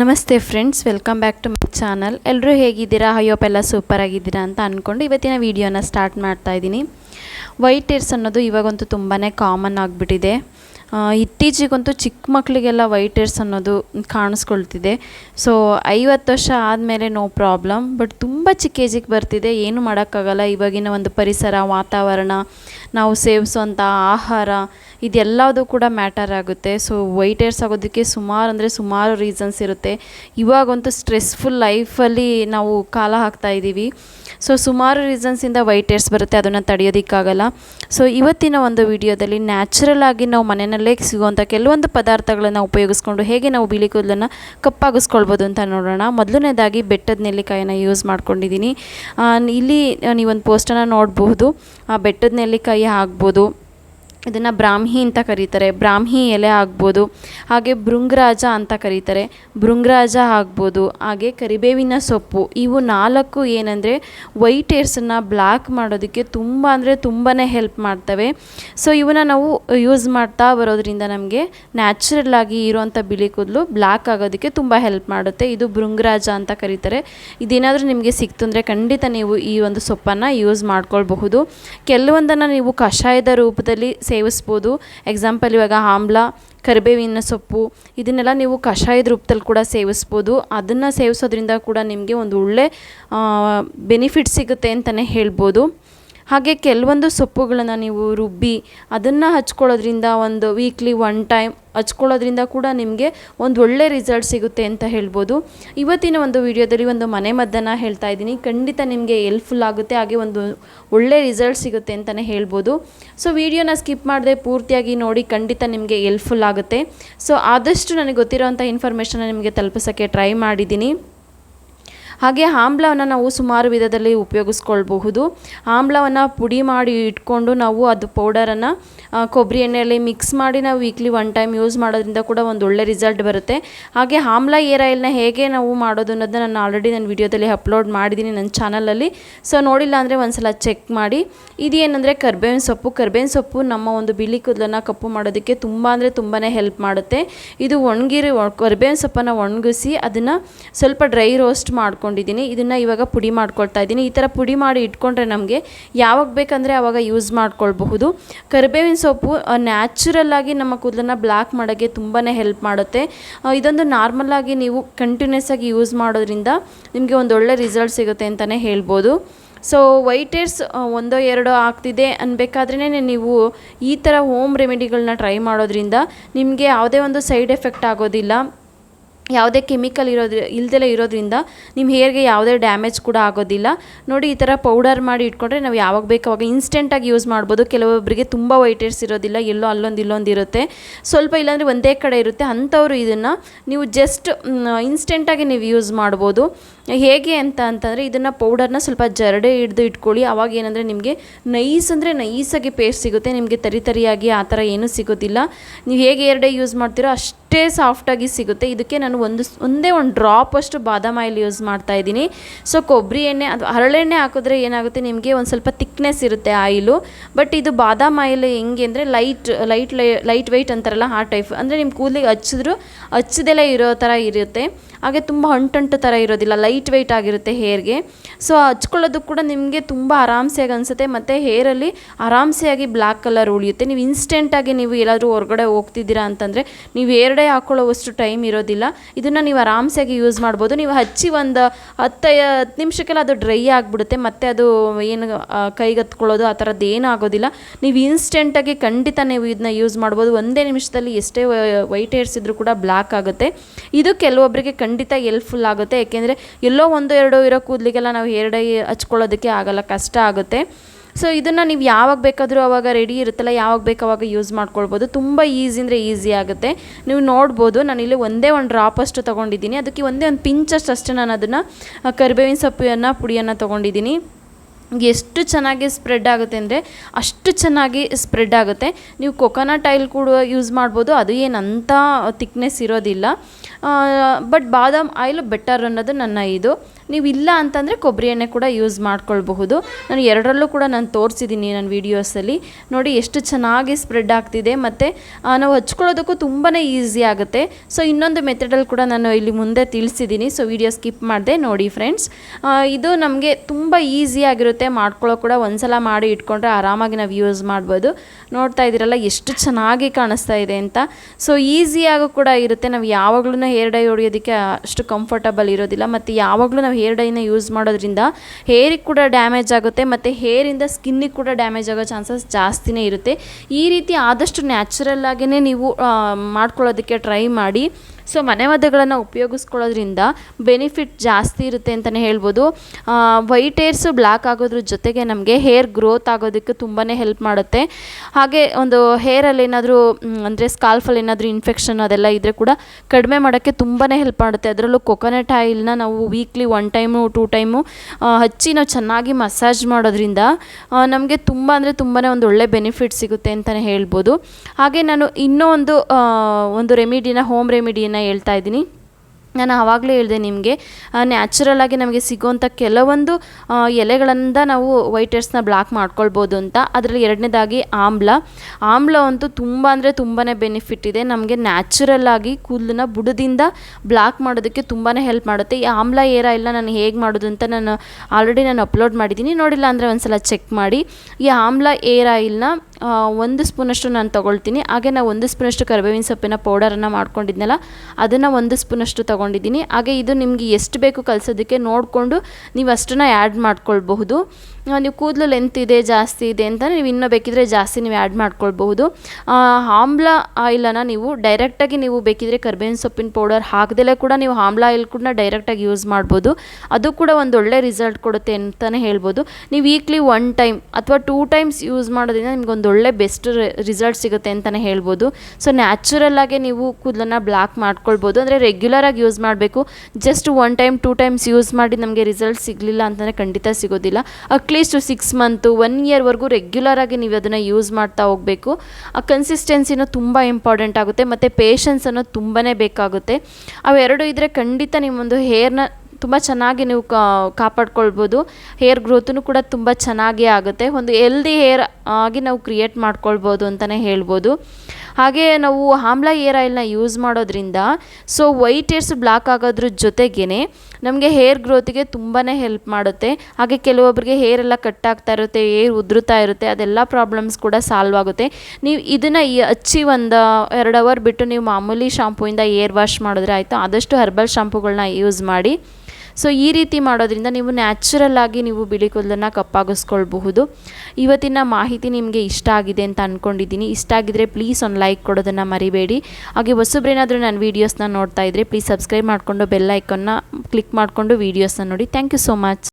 ನಮಸ್ತೆ friends welcome back to my channel ಎಲ್ಲರೂ ಹೇಗಿದ್ದೀರಾ? ಹಯ್ಯೋಪ್ ಎಲ್ಲ ಸೂಪರ್ ಆಗಿದ್ದೀರಾ ಅಂತ ಅಂದ್ಕೊಂಡು ಇವತ್ತಿನ ವೀಡಿಯೋನ ಸ್ಟಾರ್ಟ್ ಮಾಡ್ತಾ ಇದ್ದೀನಿ. ವೈಟ್ ಏರ್ಸ್ ಅನ್ನೋದು ಇವಾಗಂತೂ ತುಂಬಾ ಕಾಮನ್ ಆಗಿಬಿಟ್ಟಿದೆ. ಇತ್ತೀಚೆಗಂತೂ ಚಿಕ್ಕ ಮಕ್ಕಳಿಗೆಲ್ಲ ವೈಟ್ ಏರ್ಸ್ ಅನ್ನೋದು ಕಾಣಿಸ್ಕೊಳ್ತಿದೆ. ಸೊ ಐವತ್ತು ವರ್ಷ ಆದಮೇಲೆ ನೋ ಪ್ರಾಬ್ಲಮ್ ಬಟ್ ತುಂಬ ಚಿಕ್ಕ ಏಜಿಗೆ ಬರ್ತಿದೆ. ಏನು ಮಾಡೋಕ್ಕಾಗಲ್ಲ. ಇವಾಗಿನ ಒಂದು ಪರಿಸರ, ವಾತಾವರಣ, ನಾವು ಸೇವಿಸುವಂಥ ಆಹಾರ, ಇದೆಲ್ಲದೂ ಕೂಡ ಮ್ಯಾಟರ್ ಆಗುತ್ತೆ. ಸೊ ವೈಟ್ ಏರ್ಸ್ ಆಗೋದಕ್ಕೆ ಸುಮಾರು ಅಂದರೆ ಸುಮಾರು ರೀಸನ್ಸ್ ಇರುತ್ತೆ. ಇವಾಗಂತೂ ಸ್ಟ್ರೆಸ್ಫುಲ್ ಲೈಫಲ್ಲಿ ನಾವು ಕಾಲ ಹಾಕ್ತಾ ಇದ್ದೀವಿ. ಸೊ ಸುಮಾರು ರೀಸನ್ಸಿಂದ ವೈಟ್ ಏರ್ಸ್ ಬರುತ್ತೆ. ಅದನ್ನು ತಡೆಯೋದಕ್ಕಾಗಲ್ಲ. ಸೊ ಇವತ್ತಿನ ಒಂದು ವಿಡಿಯೋದಲ್ಲಿ ನ್ಯಾಚುರಲ್ ಆಗಿ ನಾವು ಮನೆಯಲ್ಲೇ ಸಿಗುವಂಥ ಕೆಲವೊಂದು ಪದಾರ್ಥಗಳನ್ನು ಉಪಯೋಗಿಸ್ಕೊಂಡು ಹೇಗೆ ನಾವು ಬಿಳಿ ಕೂದಲನ್ನು ಕಪ್ಪಾಗಿಸ್ಕೊಳ್ಬೋದು ಅಂತ ನೋಡೋಣ. ಮೊದಲನೇದಾಗಿ ಬೆಟ್ಟದ ನೆಲ್ಲಿಕಾಯನ್ನು ಯೂಸ್ ಮಾಡ್ಕೊಂಡಿದ್ದೀನಿ. ಇಲ್ಲಿ ನೀವೊಂದು ಪೋಸ್ಟನ್ನು ನೋಡಬಹುದು. ಆ ಬೆಟ್ಟದ ನೆಲ್ಲಿಕಾಯಿ ಆಗ್ಬೋದು ಇದನ್ನು ಬ್ರಾಹ್ಮಿ ಅಂತ ಕರೀತಾರೆ. ಬ್ರಾಹ್ಮಿ ಎಲೆ ಆಗ್ಬೋದು, ಹಾಗೆ ಭೃಂಗರಾಜ ಅಂತ ಕರೀತಾರೆ. ಭೃಂಗರಾಜ ಆಗ್ಬೋದು, ಹಾಗೆ ಕರಿಬೇವಿನ ಸೊಪ್ಪು, ಇವು ನಾಲ್ಕು ಏನಂದರೆ ವೈಟ್ ಏರ್ಸನ್ನು ಬ್ಲ್ಯಾಕ್ ಮಾಡೋದಕ್ಕೆ ತುಂಬ ಅಂದರೆ ತುಂಬಾ ಹೆಲ್ಪ್ ಮಾಡ್ತವೆ. ಸೊ ಇವನ್ನ ನಾವು ಯೂಸ್ ಮಾಡ್ತಾ ಬರೋದ್ರಿಂದ ನಮಗೆ ನ್ಯಾಚುರಲ್ ಆಗಿ ಇರುವಂಥ ಬಿಳಿ ಕೂದಲು ಬ್ಲ್ಯಾಕ್ ಆಗೋದಕ್ಕೆ ತುಂಬ ಹೆಲ್ಪ್ ಮಾಡುತ್ತೆ. ಇದು ಭೃಂಗರಾಜ ಅಂತ ಕರೀತಾರೆ. ಇದೇನಾದರೂ ನಿಮಗೆ ಸಿಕ್ತು ಅಂದರೆ ಖಂಡಿತ ನೀವು ಈ ಒಂದು ಸೊಪ್ಪನ್ನು ಯೂಸ್ ಮಾಡ್ಕೊಳ್ಬಹುದು. ಕೆಲವೊಂದನ್ನು ನೀವು ಕಷಾಯದ ರೂಪದಲ್ಲಿ ಸೇವಿಸ್ಬೋದು. ಎಕ್ಸಾಂಪಲ್ ಇವಾಗ ಆಮ್ಲ, ಕರಿಬೇವಿನ ಸೊಪ್ಪು, ಇದನ್ನೆಲ್ಲ ನೀವು ಕಷಾಯದ ರೂಪದಲ್ಲಿ ಕೂಡ ಸೇವಿಸ್ಬೋದು. ಅದನ್ನು ಸೇವಿಸೋದ್ರಿಂದ ಕೂಡ ನಿಮಗೆ ಒಂದು ಒಳ್ಳೆ ಬೆನಿಫಿಟ್ ಸಿಗುತ್ತೆ ಅಂತಲೇ ಹೇಳ್ಬೋದು. ಹಾಗೆ ಕೆಲವೊಂದು ಸೊಪ್ಪುಗಳನ್ನು ನೀವು ರುಬ್ಬಿ ಅದನ್ನು ಹಚ್ಕೊಳ್ಳೋದ್ರಿಂದ ಒಂದು ವೀಕ್ಲಿ ಒನ್ ಟೈಮ್ ಹಚ್ಕೊಳ್ಳೋದ್ರಿಂದ ಕೂಡ ನಿಮಗೆ ಒಂದು ಒಳ್ಳೆ ರಿಸಲ್ಟ್ ಸಿಗುತ್ತೆ ಅಂತ ಹೇಳ್ಬೋದು. ಇವತ್ತಿನ ಒಂದು ವಿಡಿಯೋದಲ್ಲಿ ಒಂದು ಮನೆ ಮದ್ದನ್ನು ಹೇಳ್ತಾ ಇದ್ದೀನಿ. ಖಂಡಿತ ನಿಮಗೆ ಹೆಲ್ಪ್ಫುಲ್ ಆಗುತ್ತೆ, ಹಾಗೆ ಒಂದು ಒಳ್ಳೆ ರಿಸಲ್ಟ್ ಸಿಗುತ್ತೆ ಅಂತಲೇ ಹೇಳ್ಬೋದು. ಸೊ ವಿಡಿಯೋನ ಸ್ಕಿಪ್ ಮಾಡದೆ ಪೂರ್ತಿಯಾಗಿ ನೋಡಿ ಖಂಡಿತ ನಿಮಗೆ ಹೆಲ್ಪ್ಫುಲ್ ಆಗುತ್ತೆ. ಸೊ ಆದಷ್ಟು ನನಗೆ ಗೊತ್ತಿರೋವಂಥ ಇನ್ಫಾರ್ಮೇಷನ್ನ ನಿಮಗೆ ತಲುಪಿಸೋಕ್ಕೆ ಟ್ರೈ ಮಾಡಿದ್ದೀನಿ. ಹಾಗೆ ಆಮ್ಲವನ್ನು ನಾವು ಸುಮಾರು ವಿಧದಲ್ಲಿ ಉಪಯೋಗಿಸ್ಕೊಳ್ಬಹುದು. ಆಮ್ಲವನ್ನು ಪುಡಿ ಮಾಡಿ ಇಟ್ಕೊಂಡು ನಾವು ಅದು ಪೌಡರನ್ನು ಕೊಬ್ಬರಿ ಎಣ್ಣೆಯಲ್ಲಿ ಮಿಕ್ಸ್ ಮಾಡಿ ನಾವು ವೀಕ್ಲಿ ಒನ್ ಟೈಮ್ ಯೂಸ್ ಮಾಡೋದ್ರಿಂದ ಕೂಡ ಒಂದು ಒಳ್ಳೆ ರಿಸಲ್ಟ್ ಬರುತ್ತೆ. ಹಾಗೆ ಆಮ್ಲ ಏರ್ ಆಯಿಲ್ನ ಹೇಗೆ ನಾವು ಮಾಡೋದು ಅನ್ನೋದನ್ನ ನಾನು ಆಲ್ರೆಡಿ ನನ್ನ ವಿಡಿಯೋದಲ್ಲಿ ಅಪ್ಲೋಡ್ ಮಾಡಿದ್ದೀನಿ ನನ್ನ ಚಾನಲಲ್ಲಿ ಸೊ ನೋಡಿಲ್ಲ ಅಂದರೆ ಒಂದ್ಸಲ ಚೆಕ್ ಮಾಡಿ. ಇದೇನೆಂದರೆ ಕರ್ಬೇವಿನ ಸೊಪ್ಪು. ಕರ್ಬೇವಿನ ಸೊಪ್ಪು ನಮ್ಮ ಒಂದು ಬಿಳಿ ಕೂದಲನ್ನು ಕಪ್ಪು ಮಾಡೋದಕ್ಕೆ ತುಂಬ ಅಂದರೆ ತುಂಬಾ ಹೆಲ್ಪ್ ಮಾಡುತ್ತೆ. ಇದು ಒಣಗಿರಿ, ಕರ್ಬೇವಿನ ಸೊಪ್ಪನ್ನು ಒಣಗಿಸಿ ಅದನ್ನು ಸ್ವಲ್ಪ ಡ್ರೈ ರೋಸ್ಟ್ ಮಾಡ್ಕೊಂಡಿದ್ದೀನಿ ಇದನ್ನು ಇವಾಗ ಪುಡಿ ಮಾಡ್ಕೊಳ್ತಾ ಇದ್ದೀನಿ. ಈ ಥರ ಪುಡಿ ಮಾಡಿ ಇಟ್ಕೊಂಡ್ರೆ ನಮಗೆ ಯಾವಾಗ ಬೇಕಂದರೆ ಆವಾಗ ಯೂಸ್ ಮಾಡ್ಕೊಳ್ಬಹುದು. ಕರಿಬೇವಿನ ಸೊಪ್ಪು ನ್ಯಾಚುರಲ್ಲಾಗಿ ನಮ್ಮ ಕೂದಲನ್ನು ಬ್ಲ್ಯಾಕ್ ಮಾಡೋಕ್ಕೆ ತುಂಬಾ ಹೆಲ್ಪ್ ಮಾಡುತ್ತೆ. ಇದೊಂದು ನಾರ್ಮಲ್ ಆಗಿ ನೀವು ಕಂಟಿನ್ಯೂಸ್ ಆಗಿ ಯೂಸ್ ಮಾಡೋದ್ರಿಂದ ನಿಮಗೆ ಒಂದು ಒಳ್ಳೆ ರಿಸಲ್ಟ್ ಸಿಗುತ್ತೆ ಅಂತಲೇ ಹೇಳ್ಬೋದು. ಸೊ ವೈಟ್ ಏರ್ಸ್ ಒಂದೋ ಎರಡೋ ಆಗ್ತಿದೆ ಅನ್ಬೇಕಾದ್ರೇ ನೀವು ಈ ಥರ ಹೋಮ್ ರೆಮಿಡಿಗಳನ್ನ ಟ್ರೈ ಮಾಡೋದ್ರಿಂದ ನಿಮಗೆ ಯಾವುದೇ ಒಂದು ಸೈಡ್ ಎಫೆಕ್ಟ್ ಆಗೋದಿಲ್ಲ. ಯಾವುದೇ ಕೆಮಿಕಲ್ ಇರೋದ್ರ ಇಲ್ದಲೇ ಇರೋದ್ರಿಂದ ನಿಮ್ಮ ಹೇರ್ಗೆ ಯಾವುದೇ ಡ್ಯಾಮೇಜ್ ಕೂಡ ಆಗೋದಿಲ್ಲ. ನೋಡಿ, ಈ ಥರ ಪೌಡರ್ ಮಾಡಿ ಇಟ್ಕೊಂಡ್ರೆ ನಾವು ಯಾವಾಗ ಬೇಕು ಅವಾಗ ಇನ್ಸ್ಟೆಂಟಾಗಿ ಯೂಸ್ ಮಾಡ್ಬೋದು. ಕೆಲವೊಬ್ಬರಿಗೆ ತುಂಬ ವೈಟ್ ಏರ್ಸ್ ಇರೋದಿಲ್ಲ, ಎಲ್ಲೋ ಅಲ್ಲೊಂದು ಇಲ್ಲೊಂದು ಇರುತ್ತೆ. ಸ್ವಲ್ಪ ಇಲ್ಲಾಂದರೆ ಒಂದೇ ಕಡೆ ಇರುತ್ತೆ. ಅಂಥವ್ರು ಇದನ್ನು ನೀವು ಜಸ್ಟ್ ಇನ್ಸ್ಟೆಂಟಾಗಿ ನೀವು ಯೂಸ್ ಮಾಡ್ಬೋದು. ಹೇಗೆ ಅಂತ ಅಂತಂದರೆ ಇದನ್ನು ಪೌಡರ್ನ ಸ್ವಲ್ಪ ಜರಡೆ ಹಿಡ್ದು ಇಟ್ಕೊಳ್ಳಿ. ಅವಾಗ ಏನಂದರೆ ನಿಮಗೆ ನೈಸ್ ಅಂದರೆ ನೈಸಾಗಿ ಪೇಸ್ಟ್ ಸಿಗುತ್ತೆ. ನಿಮಗೆ ತರಿತರಿಯಾಗಿ ಆ ಥರ ಏನೂ ಸಿಗೋದಿಲ್ಲ. ನೀವು ಹೇಗೆ ಎರಡೇ ಯೂಸ್ ಮಾಡ್ತೀರೋ ಅಷ್ಟೇ ಸಾಫ್ಟಾಗಿ ಸಿಗುತ್ತೆ. ಇದಕ್ಕೆ ನಾನು ಒಂದು ಒಂದೇ ಒಂದು ಡ್ರಾಪ್ ಅಷ್ಟು ಬಾದಾಮ್ ಆಯಿಲ್ ಯೂಸ್ ಮಾಡ್ತಾ ಇದ್ದೀನಿ. ಸೊ ಕೊಬ್ಬರಿ ಎಣ್ಣೆ, ಅದು ಹರಳೆಣ್ಣೆ ಹಾಕಿದ್ರೆ ಏನಾಗುತ್ತೆ? ನಿಮಗೆ ಒಂದು ಸ್ವಲ್ಪ ತಿಕ್ನೆಸ್ ಇರುತ್ತೆ ಆಯಿಲು. ಬಟ್ ಇದು ಬಾದಾಮ್ ಆಯಿಲ್ ಹೆಂಗೆ ಅಂದರೆ ಲೈಟ್ ಲೈಟ್ ಲೈಟ್ ವೆಯ್ಟ್ ಅಂತಾರಲ್ಲ ಆ ಟೈಪ್ ಅಂದರೆ ನಿಮ್ಮ ಕೂದಲಿಗೆ ಹಚ್ಚಿದ್ರು, ಹಚ್ಚದೆಲ್ಲ ಇರೋ ಥರ ಇರುತ್ತೆ. ಹಾಗೆ ತುಂಬ ಅಂಟಂಟು ಥರ ಇರೋದಿಲ್ಲ. ಲೈಟ್ ವೆಯ್ಟ್ ಆಗಿರುತ್ತೆ ಹೇರ್ಗೆ ಸೊ ಹಚ್ಕೊಳ್ಳೋದು ಕೂಡ ನಿಮಗೆ ತುಂಬ ಆರಾಮ್ಸೆಯಾಗಿ ಅನಿಸುತ್ತೆ. ಮತ್ತು ಹೇರಲ್ಲಿ ಆರಾಮ್ಸೆಯಾಗಿ ಬ್ಲ್ಯಾಕ್ ಕಲರ್ ಉಳಿಯುತ್ತೆ. ನೀವು ಇನ್ಸ್ಟೆಂಟಾಗಿ ನೀವು ಎಲ್ಲಾದರೂ ಹೊರಗಡೆ ಹೋಗ್ತಿದ್ದೀರಾ ಅಂತಂದರೆ, ನೀವು ಏರ್ಡೇ ಹಾಕೊಳ್ಳೋವಷ್ಟು ಟೈಮ್ ಇರೋದಿಲ್ಲ. ಇದನ್ನು ನೀವು ಆರಾಮ್ಸಾಗಿ ಯೂಸ್ ಮಾಡ್ಬೋದು. ನೀವು ಹಚ್ಚಿ ಒಂದು ಹತ್ತು ಹತ್ತು ನಿಮಿಷಕ್ಕೆಲ್ಲ ಅದು ಡ್ರೈ ಆಗಿಬಿಡುತ್ತೆ. ಮತ್ತು ಅದು ಏನು ಕೈಗತ್ಕೊಳ್ಳೋದು, ಆ ಥರದ್ದು ಏನೂ ಆಗೋದಿಲ್ಲ. ನೀವು ಇನ್ಸ್ಟೆಂಟಾಗಿ ಖಂಡಿತ ನೀವು ಇದನ್ನ ಯೂಸ್ ಮಾಡ್ಬೋದು. ಒಂದೇ ನಿಮಿಷದಲ್ಲಿ ಎಷ್ಟೇ ವೈಟ್ ಹೇರ್ಸ್ ಇದ್ದರೂ ಕೂಡ ಬ್ಲ್ಯಾಕ್ ಆಗುತ್ತೆ. ಇದು ಕೆಲವೊಬ್ಬರಿಗೆ ಖಂಡಿತ ಹೆಲ್ಪ್ಫುಲ್ ಆಗುತ್ತೆ. ಯಾಕೆಂದರೆ ಎಲ್ಲೋ ಒಂದು, ಎರಡು ಇರೋ ಕೂದಲಿಗೆಲ್ಲ ನಾವು ಹೇರ್ ಹಚ್ಕೊಳ್ಳೋದಕ್ಕೆ ಆಗಲ್ಲ. ಕಷ್ಟ ಆಗುತ್ತೆ. ಸೊ ಇದನ್ನು ನೀವು ಯಾವಾಗ ಬೇಕಾದರೂ ಅವಾಗ ರೆಡಿ ಇರುತ್ತಲ್ಲ, ಯಾವಾಗ ಬೇಕು ಅವಾಗ ಯೂಸ್ ಮಾಡ್ಕೊಳ್ಬೋದು. ತುಂಬ ಈಸಿ ಅಂದರೆ ಈಸಿ ಆಗುತ್ತೆ. ನೀವು ನೋಡ್ಬೋದು ನಾನಿಲ್ಲಿ ಒಂದೇ ಒಂದು ಡ್ರಾಪ್ ಅಷ್ಟು ತೊಗೊಂಡಿದ್ದೀನಿ. ಅದಕ್ಕೆ ಒಂದೇ ಒಂದು ಪಿಂಚಷ್ಟು ಅಷ್ಟೇ ನಾನು ಅದನ್ನು ಕರಿಬೇವಿನ ಸೊಪ್ಪಿಯನ್ನು ಪುಡಿಯನ್ನು ತೊಗೊಂಡಿದ್ದೀನಿ. ಎಷ್ಟು ಚೆನ್ನಾಗಿ ಸ್ಪ್ರೆಡ್ ಆಗುತ್ತೆ ಅಂದರೆ, ಅಷ್ಟು ಚೆನ್ನಾಗಿ ಸ್ಪ್ರೆಡ್ ಆಗುತ್ತೆ. ನೀವು ಕೊಕೊನಟ್ ಆಯಿಲ್ ಕೂಡ ಯೂಸ್ ಮಾಡ್ಬೋದು. ಅದು ಏನಂತ ತಿಕ್ನೆಸ್ ಇರೋದಿಲ್ಲ. ಬಟ್ ಬಾದಾಮ್ ಆಯಿಲ್ ಬೆಟರ್ ಅನ್ನೋದು ನನ್ನ ಇದು. ನೀವು ಇಲ್ಲ ಅಂತಂದರೆ ಕೊಬ್ಬರಿ ಎಣ್ಣೆ ಕೂಡ ಯೂಸ್ ಮಾಡ್ಕೊಳ್ಬಹುದು. ನಾನು ಎರಡರಲ್ಲೂ ಕೂಡ ನಾನು ತೋರಿಸಿದ್ದೀನಿ ನನ್ನ ವೀಡಿಯೋಸಲ್ಲಿ ನೋಡಿ ಎಷ್ಟು ಚೆನ್ನಾಗಿ ಸ್ಪ್ರೆಡ್ ಆಗ್ತಿದೆ ಮತ್ತು ನಾವು ಹಚ್ಕೊಳ್ಳೋದಕ್ಕೂ ತುಂಬಾ ಈಸಿ ಆಗುತ್ತೆ. ಸೊ ಇನ್ನೊಂದು ಮೆಥಡಲ್ಲಿ ಕೂಡ ನಾನು ಇಲ್ಲಿ ಮುಂದೆ ತಿಳಿಸಿದ್ದೀನಿ ಸೊ ವಿಡಿಯೋ ಸ್ಕಿಪ್ ಮಾಡಿದೆ, ನೋಡಿ ಫ್ರೆಂಡ್ಸ್ ಇದು ನಮಗೆ ತುಂಬ ಈಸಿಯಾಗಿರುತ್ತೆ ಮಾಡ್ಕೊಳ್ಳೋ ಕೂಡ ಒಂದ್ಸಲ ಮಾಡಿ ಇಟ್ಕೊಂಡ್ರೆ ಆರಾಮಾಗಿ ನಾವು ಯೂಸ್ ಮಾಡ್ಬೋದು. ನೋಡ್ತಾ ಇದ್ದೀರಲ್ಲ, ಎಷ್ಟು ಚೆನ್ನಾಗಿ ಕಾಣಿಸ್ತಾ ಇದೆ ಅಂತ. ಸೊ ಈಸಿಯಾಗೂ ಕೂಡ ಇರುತ್ತೆ. ನಾವು ಯಾವಾಗಲೂ ಹೇರ್ ಡೈ ಹೊಡೆಯೋದಕ್ಕೆ ಅಷ್ಟು ಕಂಫರ್ಟಬಲ್ ಇರೋದಿಲ್ಲ. ಮತ್ತು ಯಾವಾಗಲೂ ನಾವು ಹೇರ್ ಡೈನ ಯೂಸ್ ಮಾಡೋದ್ರಿಂದ ಹೇರಿಗೆ ಕೂಡ ಡ್ಯಾಮೇಜ್ ಆಗುತ್ತೆ, ಮತ್ತು ಹೇರಿಂದ ಸ್ಕಿನ್ನಿಗೆ ಕೂಡ ಡ್ಯಾಮೇಜ್ ಆಗೋ ಚಾನ್ಸಸ್ ಜಾಸ್ತಿನೇ ಇರುತ್ತೆ. ಈ ರೀತಿ ಆದಷ್ಟು ನ್ಯಾಚುರಲ್ ಆಗಿಯೇ ನೀವು ಮಾಡ್ಕೊಳ್ಳೋದಕ್ಕೆ ಟ್ರೈ ಮಾಡಿ. ಸೊ ಮನೆಮದ್ದುಗಳನ್ನು ಉಪಯೋಗಿಸ್ಕೊಳ್ಳೋದ್ರಿಂದ ಬೆನಿಫಿಟ್ ಜಾಸ್ತಿ ಇರುತ್ತೆ ಅಂತಲೇ ಹೇಳ್ಬೋದು. ವೈಟ್ ಏರ್ಸು ಬ್ಲ್ಯಾಕ್ ಆಗೋದ್ರ ಜೊತೆಗೆ ನಮಗೆ ಹೇರ್ ಗ್ರೋತ್ ಆಗೋದಕ್ಕೆ ತುಂಬಾ ಹೆಲ್ಪ್ ಮಾಡುತ್ತೆ. ಹಾಗೆ ಒಂದು ಹೇರಲ್ಲಿ ಏನಾದರೂ ಅಂದರೆ ಸ್ಕಾಲ್ಫಲ್ಲಿ ಏನಾದರೂ ಇನ್ಫೆಕ್ಷನ್ ಅದೆಲ್ಲ ಇದ್ದರೆ ಕೂಡ ಕಡಿಮೆ ಮಾಡೋಕ್ಕೆ ತುಂಬಾ ಹೆಲ್ಪ್ ಮಾಡುತ್ತೆ. ಅದರಲ್ಲೂ ಕೊಕೊನಟ್ ಆಯಿಲ್ನ ನಾವು weekly one time two time ಹಚ್ಚಿ ನಾವು ಚೆನ್ನಾಗಿ ಮಸಾಜ್ ಮಾಡೋದ್ರಿಂದ ನಮಗೆ ತುಂಬ ಅಂದರೆ ತುಂಬಾ ಒಂದು ಒಳ್ಳೆ ಬೆನಿಫಿಟ್ ಸಿಗುತ್ತೆ ಅಂತಲೇ ಹೇಳ್ಬೋದು. ಹಾಗೆ ನಾನು ಇನ್ನೂ ಒಂದು ಒಂದು ರೆಮಿಡಿನ ಹೋಮ್ ರೆಮಿಡಿನ ಹೇಳ್ತಾ ಇದ್ದೀನಿ. ನಾನು ಆವಾಗಲೇ ಹೇಳಿದೆ ನಿಮಗೆ ನ್ಯಾಚುರಲ್ ಆಗಿ ನಮಗೆ ಸಿಗೋವಂಥ ಕೆಲವೊಂದು ಎಲೆಗಳಿಂದ ನಾವು ವೈಟ್ ಹೇರ್ಸ್ನ ಬ್ಲಾಕ್ ಮಾಡ್ಕೊಳ್ಬೋದು ಅಂತ. ಅದರಲ್ಲಿ ಎರಡನೇದಾಗಿ ಆಮ್ಲ. ಆಮ್ಲ ಅಂತೂ ತುಂಬ ಅಂದರೆ ತುಂಬಾ ಬೆನಿಫಿಟ್ ಇದೆ. ನಮಗೆ ನ್ಯಾಚುರಲ್ ಆಗಿ ಕೂದಲನ್ನ ಬುಡದಿಂದ ಬ್ಲಾಕ್ ಮಾಡೋದಕ್ಕೆ ತುಂಬಾ ಹೆಲ್ಪ್ ಮಾಡುತ್ತೆ. ಈ ಆಮ್ಲ ಏರ ಇಲ್ಲ ನಾನು ಹೇಗೆ ಮಾಡೋದು ಅಂತ ನಾನು ಆಲ್ರೆಡಿ ನಾನು ಅಪ್ಲೋಡ್ ಮಾಡಿದ್ದೀನಿ. ನೋಡಿಲ್ಲ ಅಂದರೆ ಒಂದ್ಸಲ ಚೆಕ್ ಮಾಡಿ. ಈ ಆಮ್ಲ ಏರ್ ಆಯಿಲ್ನ ಒಂದು ಸ್ಪೂನಷ್ಟು ನಾನು ತೊಗೊಳ್ತೀನಿ. ಹಾಗೆ ನಾವು ಒಂದು ಸ್ಪೂನಷ್ಟು ಕರಿಬೇವಿನ ಸೊಪ್ಪಿನ ಪೌಡರನ್ನು ಮಾಡ್ಕೊಂಡಿದ್ನಲ್ಲ, ಅದನ್ನು ಒಂದು ಸ್ಪೂನಷ್ಟು ತೊಗೊಂಡಿದ್ದೀನಿ. ಹಾಗೆ ಇದು ನಿಮಗೆ ಎಷ್ಟು ಬೇಕು ಕಲಿಸೋದಕ್ಕೆ ನೋಡಿಕೊಂಡು ನೀವು ಅಷ್ಟನ್ನು ಆ್ಯಡ್ ಮಾಡ್ಕೊಳ್ಬಹುದು. ನೀವು ಕೂದಲು ಲೆಂತ್ ಇದೆ, ಜಾಸ್ತಿ ಇದೆ ಅಂತ ನೀವು ಇನ್ನೂ ಬೇಕಿದ್ರೆ ಜಾಸ್ತಿ ನೀವು ಆ್ಯಡ್ ಮಾಡ್ಕೊಳ್ಬಹುದು. ಆಮ್ಲ ಆಯಿಲನ್ನು ನೀವು ಡೈರೆಕ್ಟಾಗಿ ನೀವು ಬೇಕಿದ್ರೆ ಕರ್ಬೇವಿನ ಸೊಪ್ಪಿನ ಪೌಡರ್ ಹಾಕದಲ್ಲೇ ಕೂಡ ನೀವು ಆಮ್ಲ ಆಯಿಲ್ ಕೂಡ ಡೈರೆಕ್ಟಾಗಿ ಯೂಸ್ ಮಾಡ್ಬೋದು. ಅದು ಕೂಡ ಒಂದು ಒಳ್ಳೆ ರಿಸಲ್ಟ್ ಕೊಡುತ್ತೆ ಅಂತಲೇ ಹೇಳ್ಬೋದು. ನೀವು ವೀಕ್ಲಿ ಒನ್ ಟೈಮ್ ಅಥವಾ ಟೂ ಟೈಮ್ಸ್ ಯೂಸ್ ಮಾಡೋದ್ರಿಂದ ನಿಮ್ಗೆ ಒಂದು ಒಳ್ಳೆ ಬೆಸ್ಟ್ ರಿಸಲ್ಟ್ ಸಿಗುತ್ತೆ ಅಂತಲೇ ಹೇಳ್ಬೋದು. ಸೊ ನ್ಯಾಚುರಲ್ ಆಗಿ ನೀವು ಕೂದಲನ್ನು ಬ್ಲ್ಯಾಕ್ ಮಾಡ್ಕೊಳ್ಬೋದು. ಅಂದರೆ ರೆಗ್ಯುಲರಾಗಿ ಯೂಸ್ ಮಾಡಬೇಕು. Just one time two times use ಮಾಡಿ ನಮಗೆ ರಿಸಲ್ಟ್ ಸಿಗಲಿಲ್ಲ ಅಂತಲೇ ಖಂಡಿತ ಸಿಗೋದಿಲ್ಲ. At least six month, one ಇಯರ್ವರೆಗೂ ರೆಗ್ಯುಲರಾಗಿ ನೀವು ಅದನ್ನು ಯೂಸ್ ಮಾಡ್ತಾ ಹೋಗಬೇಕು. ಆ ಕನ್ಸಿಸ್ಟೆನ್ಸಿನೂ ತುಂಬ ಇಂಪಾರ್ಟೆಂಟ್ ಆಗುತ್ತೆ, ಮತ್ತು ಪೇಷನ್ಸ್ ಅನ್ನೋದು ತುಂಬಾ ಬೇಕಾಗುತ್ತೆ. ಅವೆರಡು ಇದ್ದರೆ ಖಂಡಿತ ನಿಮ್ಮೊಂದು ಹೇರ್ನ ತುಂಬ ಚೆನ್ನಾಗಿ ನೀವು ಕಾಪಾಡ್ಕೊಳ್ಬೋದು. ಹೇರ್ ಗ್ರೋತೂ ಕೂಡ ತುಂಬ ಚೆನ್ನಾಗೇ ಆಗುತ್ತೆ. ಒಂದು ಎಲ್ದಿ ಹೇರ್ ಆಗಿ ನಾವು ಕ್ರಿಯೇಟ್ ಮಾಡ್ಕೊಳ್ಬೋದು ಅಂತಲೇ ಹೇಳ್ಬೋದು. ಹಾಗೆ ನಾವು ಆಮ್ಲ ಏರ್ ಆಯಿಲ್ನ ಯೂಸ್ ಮಾಡೋದ್ರಿಂದ ಸೊ ವೈಟ್ ಏರ್ಸ್ ಬ್ಲಾಕ್ ಆಗೋದ್ರ ಜೊತೆಗೇ ನಮಗೆ ಹೇರ್ ಗ್ರೋತಿಗೆ ತುಂಬಾ ಹೆಲ್ಪ್ ಮಾಡುತ್ತೆ. ಹಾಗೆ ಕೆಲವೊಬ್ಬರಿಗೆ ಹೇರ್ ಎಲ್ಲ ಕಟ್ ಆಗ್ತಾ ಇರುತ್ತೆ ಏರ್ ಉದುರುತ್ತಾ ಇರುತ್ತೆ, ಅದೆಲ್ಲ ಪ್ರಾಬ್ಲಮ್ಸ್ ಕೂಡ ಸಾಲ್ವ್ ಆಗುತ್ತೆ. ನೀವು ಇದನ್ನು ಹಚ್ಚಿ ಒಂದು ಎರಡು ಅವರ್ ಬಿಟ್ಟು ನೀವು ಮಾಮೂಲಿ ಶಾಂಪೂಯಿಂದ ಏರ್ ವಾಶ್ ಮಾಡಿದ್ರೆ ಆಯಿತು. ಆದಷ್ಟು ಹರ್ಬಲ್ ಶಾಂಪೂಗಳನ್ನ ಯೂಸ್ ಮಾಡಿ. ಸೊ ಈ ರೀತಿ ಮಾಡೋದ್ರಿಂದ ನೀವು ನ್ಯಾಚುರಲ್ ಆಗಿ ನೀವು ಬಿಳಿ ಕೂದಲನ್ನು ಕಪ್ಪಾಗಿಸ್ಕೊಳ್ಬಹುದು. ಇವತ್ತಿನ ಮಾಹಿತಿ ನಿಮಗೆ ಇಷ್ಟ ಆಗಿದೆ ಅಂತ ಅಂದ್ಕೊಂಡಿದ್ದೀನಿ ಇಷ್ಟ ಆಗಿದ್ರೆ ಪ್ಲೀಸ್ ಒಂದು ಲೈಕ್ ಕೊಡೋದನ್ನು ಮರಿಬೇಡಿ. ಹಾಗೆ ಹೊಸಬ್ರೇನಾದರೂ ನನ್ನ ವೀಡಿಯೋಸ್ನ ನೋಡ್ತಾ ಇದ್ದರೆ ಪ್ಲೀಸ್ ಸಬ್ಸ್ಕ್ರೈಬ್ ಮಾಡಿಕೊಂಡು ಬೆಲ್ ಐಕನ್ನ ಕ್ಲಿಕ್ ಮಾಡಿಕೊಂಡು ವೀಡಿಯೋಸ್ನ ನೋಡಿ. Thank you so much